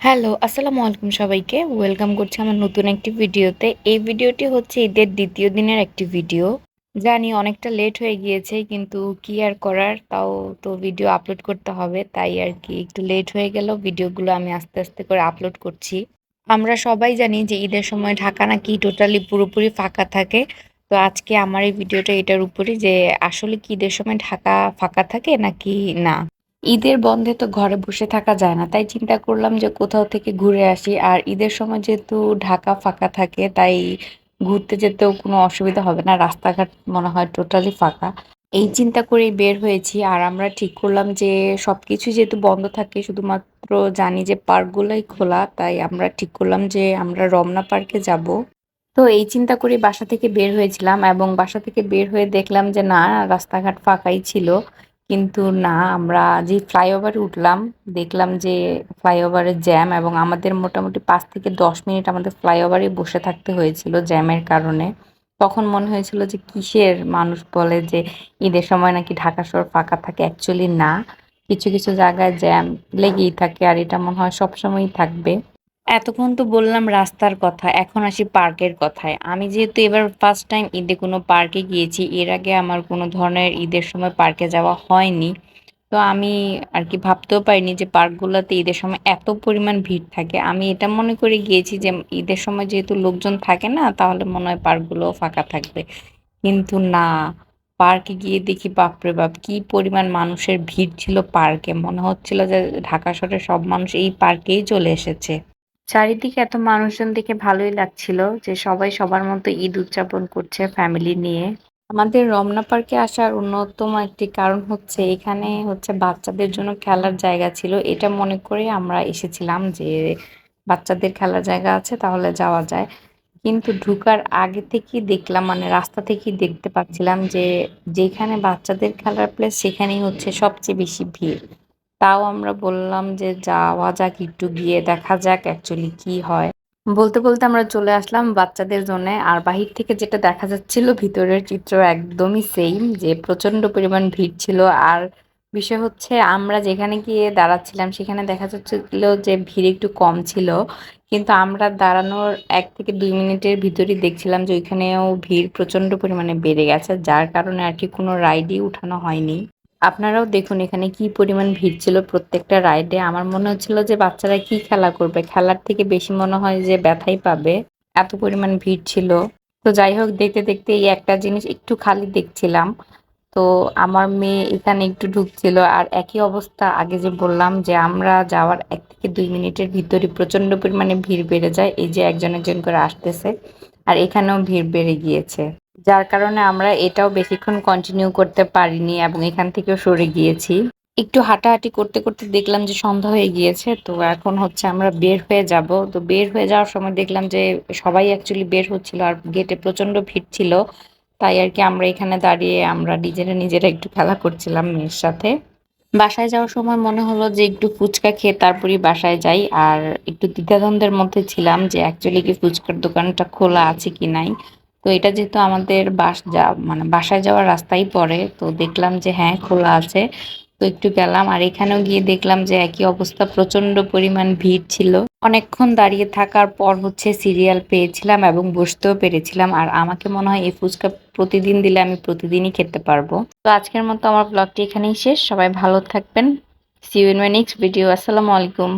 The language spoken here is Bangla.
হ্যালো, আসসালামু আলাইকুম সবাইকে। ওয়েলকাম করছি আমার নতুন একটি ভিডিওতে। এই ভিডিওটি হচ্ছে ঈদের দ্বিতীয় দিনের একটি ভিডিও। জানি অনেকটা লেট হয়ে গিয়েছে, কিন্তু কি আর করার, তাও তো ভিডিও আপলোড করতে হবে, তাই আর কি একটু লেট হয়ে গেল। ভিডিওগুলো আমি আস্তে আস্তে করে আপলোড করছি। আমরা সবাই জানি যে ঈদের সময় ঢাকা নাকি টোটালি পুরোপুরি ফাঁকা থাকে। তো আজকে আমার এই ভিডিওটা এটার উপরই যে আসলে কি ঈদের সময় ঢাকা ফাঁকা থাকে নাকি না। ঈদের বন্ধে তো ঘরে বসে থাকা যায় না। তাই চিন্তা করলাম যে কোথাও থেকে ঘুরে আসি। আর ঈদের সময় যেহেতু ঢাকা ফাঁকা থাকে, তাই ঘুরতে যেতেও কোনো অসুবিধা হবে না। রাস্তাঘাট মনে হয় টোটালি ফাঁকা। এই চিন্তা করেই বের হয়েছি। আর আমরা ঠিক করলাম যে সব সবকিছু যেহেতু বন্ধ থাকে, শুধুমাত্র জানি যে পার্কগুলোই খোলা, তাই আমরা ঠিক করলাম যে আমরা রমনা পার্কে যাব। তো এই চিন্তা করে বাসা থেকে বের হয়েছিলাম এবং বাসা থেকে বের হয়ে দেখলাম যে না, রাস্তাঘাট ফাঁকাই ছিল। কিন্তু না, আমরা যে ফ্লাইওভারে উঠলাম, দেখলাম যে ফ্লাইওভারের জ্যাম এবং আমাদের মোটামুটি পাঁচ থেকে দশ মিনিট আমাদের ফ্লাইওভারে বসে থাকতে হয়েছিল জ্যামের কারণে। তখন মনে হয়েছিল যে কিসের মানুষ বলে যে ঈদের সময় নাকি ঢাকা শহর ফাঁকা থাকে? অ্যাকচুয়ালি না। কিছু কিছু জায়গায় জ্যাম লেগেই থাকে আর এটা মনে হয় সবসময়ই থাকবে। এতক্ষণ তো বললাম রাস্তার কথা, এখন আসি পার্কের কথায়। আমি যেহেতু এবার ফার্স্ট টাইম ঈদে কোনো পার্কে গিয়েছি, এর আগে আমার কোনো ধরনের ঈদের সময় পার্কে যাওয়া হয়নি। তো আমি আর কি ভাবতেও পারিনি যে পার্কগুলোতে ঈদের সময় এত পরিমাণ ভিড় থাকে। আমি এটা মনে করে গিয়েছি যে ঈদের সময় যেহেতু লোকজন থাকে না, তাহলে মনে হয় পার্কগুলোও ফাঁকা থাকবে। কিন্তু না, পার্কে গিয়ে দেখি, বাপরে বাপ, কি পরিমাণ মানুষের ভিড় ছিল পার্কে। মনে হচ্ছিল যে ঢাকা শহরের সব মানুষ এই পার্কেই চলে এসেছে। চারিদিকে এত মানুষজন দেখে ভালোই লাগছিল যে সবাই সবার মতো ঈদ উদযাপন করছে ফ্যামিলি নিয়ে। আমাদের রমনা পার্কে আসার অন্যতম একটি কারণ হচ্ছে এখানে হচ্ছে বাচ্চাদের জন্য খেলার জায়গা ছিল। এটা মনে করে আমরা এসেছিলাম যে বাচ্চাদের খেলার জায়গা আছে, তাহলে যাওয়া যায়। কিন্তু ঢুকার আগে থেকেই দেখলাম মানে রাস্তা থেকেই দেখতে পাচ্ছিলাম যে যেখানে বাচ্চাদের খেলার প্লেস সেখানেই হচ্ছে সবচেয়ে বেশি ভিড়। তাও আমরা বললাম যে যাওয়া যাক, একটু গিয়ে দেখা যাক অ্যাকচুয়ালি কি হয়। বলতে বলতে আমরা চলে আসলাম বাচ্চাদের জন্য। আর বাহির থেকে যেটা দেখা যাচ্ছিল, ভিতরের চিত্র একদমই সেম যে প্রচণ্ড পরিমাণ ভিড় ছিল। আর বিষয় হচ্ছে, আমরা যেখানে গিয়ে দাঁড়াচ্ছিলাম, সেখানে দেখা যাচ্ছিল যে ভিড় একটু কম ছিল। কিন্তু আমরা দাঁড়ানোর এক থেকে দুই মিনিটের ভিতরই দেখছিলাম যে ওইখানেও ভিড় প্রচণ্ড পরিমাণে বেড়ে গেছে, যার কারণে আর কি কোনো রাইডই উঠানো হয়নি। আপনারাও দেখুন এখানে কি পরিমাণ ভিড় ছিল প্রত্যেকটা রাইডে আমার মনে হচ্ছিল যে বাচ্চারা কি খেলা করবে? খেলার থেকে বেশি মনে হয় যে ব্যথাই পাবে। এত পরিমাণ ভিড় ছিল। তো যাই হোক, দেখতে দেখতে এই একটা জিনিস একটু খালি দেখছিলাম। তো আমার মেয়ে এখানে একটু ঢুকছিল আর একই অবস্থা। আগে যে বললাম যে আমরা যাওয়ার এক থেকে দুই মিনিটের ভিতরে প্রচণ্ড পরিমাণে ভিড় বেড়ে যায়। এই যে একজন একজন করে আসতেছে আর এখানেও ভিড় বেড়ে গিয়েছে। যার কারণে আমরা এটাও বেশিক্ষণ কন্টিনিউ করতে পারিনি এবং এখান থেকেও সরে গিয়েছি। একটু হাঁটাহাঁটি করতে করতে দেখলাম যে সন্ধ্যা হয়ে গিয়েছে, তো এখন হচ্ছে আমরা বের হয়ে যাব। তো বের হয়ে যাওয়ার সময় দেখলাম যে সবাই অ্যাকচুয়ালি বের হচ্ছিল আর গেটে প্রচণ্ড ভিড় ছিল। তাই আর কি আমরা এখানে দাঁড়িয়ে আমরা নিজেরা নিজেরা একটু খেলা করছিলাম মেয়ের সাথে। বাসায় যাওয়ার সময় মনে হলো যে একটু ফুচকা খেয়ে তারপরই বাসায় যাই। আর একটু দ্বিধাদ্বন্দ্বের মধ্যে ছিলাম যে অ্যাকচুয়ালি কি ফুচকার দোকানটা খোলা আছে কি নাই। তো এটা যেহেতু আমাদের বাস যা মানে বাসায় যাওয়ার রাস্তাই পড়ে, তো দেখলাম যে হ্যাঁ খোলা আছে। তো একটু গেলাম আর এখানেও গিয়ে দেখলাম যে একই অবস্থা প্রচণ্ড পরিমাণ ভিড় ছিল। অনেকক্ষণ দাঁড়িয়ে থাকার পর হচ্ছে সিরিয়াল পেয়েছিলাম এবং বসতেও পেরেছিলাম। আর আমাকে মনে হয় এই ফুচকা প্রতিদিন দিলে আমি প্রতিদিনই খেতে পারব। তো আজকের মতো আমার ব্লগটি এখানেই শেষ। সবাই ভালো থাকবেন। See in my next video আসসালামু আলাইকুম।